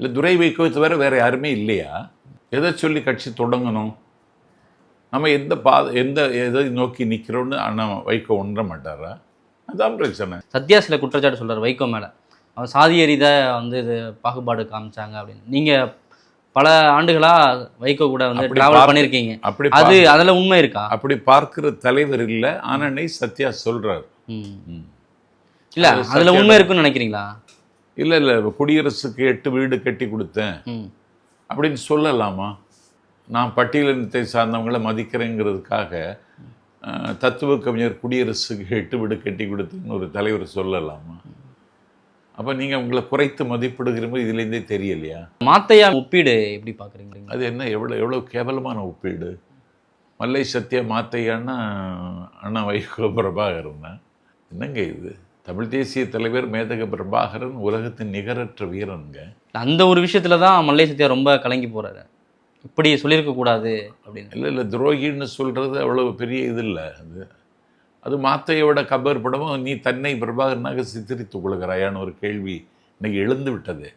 இல்லை துரை வைக்கோவை தவிர வேறு யாருமே இல்லையா? எதை சொல்லி கட்சி தொடங்கணும்? நம்ம எந்த பா எந்த எதை நோக்கி நிற்கிறோன்னு அண்ணன் வைகோ உணர மாட்டாரா? அதான் பிரச்சனை சத்யா சில குற்றச்சாட்டு சொல்றாரு வைகோ மேல. அவர் சாதிய ரீதியாக வந்து இது பாகுபாடு காமிச்சாங்க அப்படின்னு. நீங்க பல ஆண்டுகளா வைகோ கூட வந்து டிராவல் பண்ணியிருக்கீங்க அப்படி அது அதுல உண்மை இருக்கா? அப்படி பார்க்கிற தலைவர் இல்லை ஆனனை சத்யா. ம். இல்ல அது அதுல உண்மை இருக்குன்னு நினைக்கிறீங்களா? இல்லை இல்லை குடியரசுக்கு எட்டு வீடு கட்டி கொடுத்தேன். அப்படின்னு சொல்லலாமா? நான் பட்டியலினத்தை சார்ந்தவங்களை மதிக்கிறேங்கிறதுக்காக தத்துவ கவிஞர் குடியரசுக்கு எட்டு வீடு கட்டி கொடுத்தேன்னு ஒரு தலைவர் சொல்லலாமா? அப்போ நீங்கள் உங்களை குறைத்து மதிப்பிடுகிற போது இதுலேருந்தே தெரியலையா? மாத்தையா ஒப்பீடு எப்படி பாக்குறீங்க அது என்ன எவ்வளோ எவ்வளோ கேவலமான ஒப்பீடு? மல்லை சத்யா மாத்தையான்னா அண்ணா வைகோ பிரபாகரன் என்னங்க இது? தமிழ் தேசிய தலைவர் மேதக பிரபாகரன் உலகத்தின் நிகரற்ற வீரனுங்க. அந்த ஒரு விஷயத்துல தான் மல்லை சத்யா ரொம்ப கலங்கி போறாரு. இப்படி சொல்லியிருக்க கூடாது அப்படின்னு. இல்லை இல்லை துரோகின்னு சொல்கிறது அவ்வளோ பெரிய இது இல்லை. அது அது மாத்தையோட கபர் படமும் நீ தன்னை பிரபாகரனாக சித்தரித்துக் கொள்கிறாயான்னு ஒரு கேள்வி இன்னைக்கு எழுந்து விட்டது.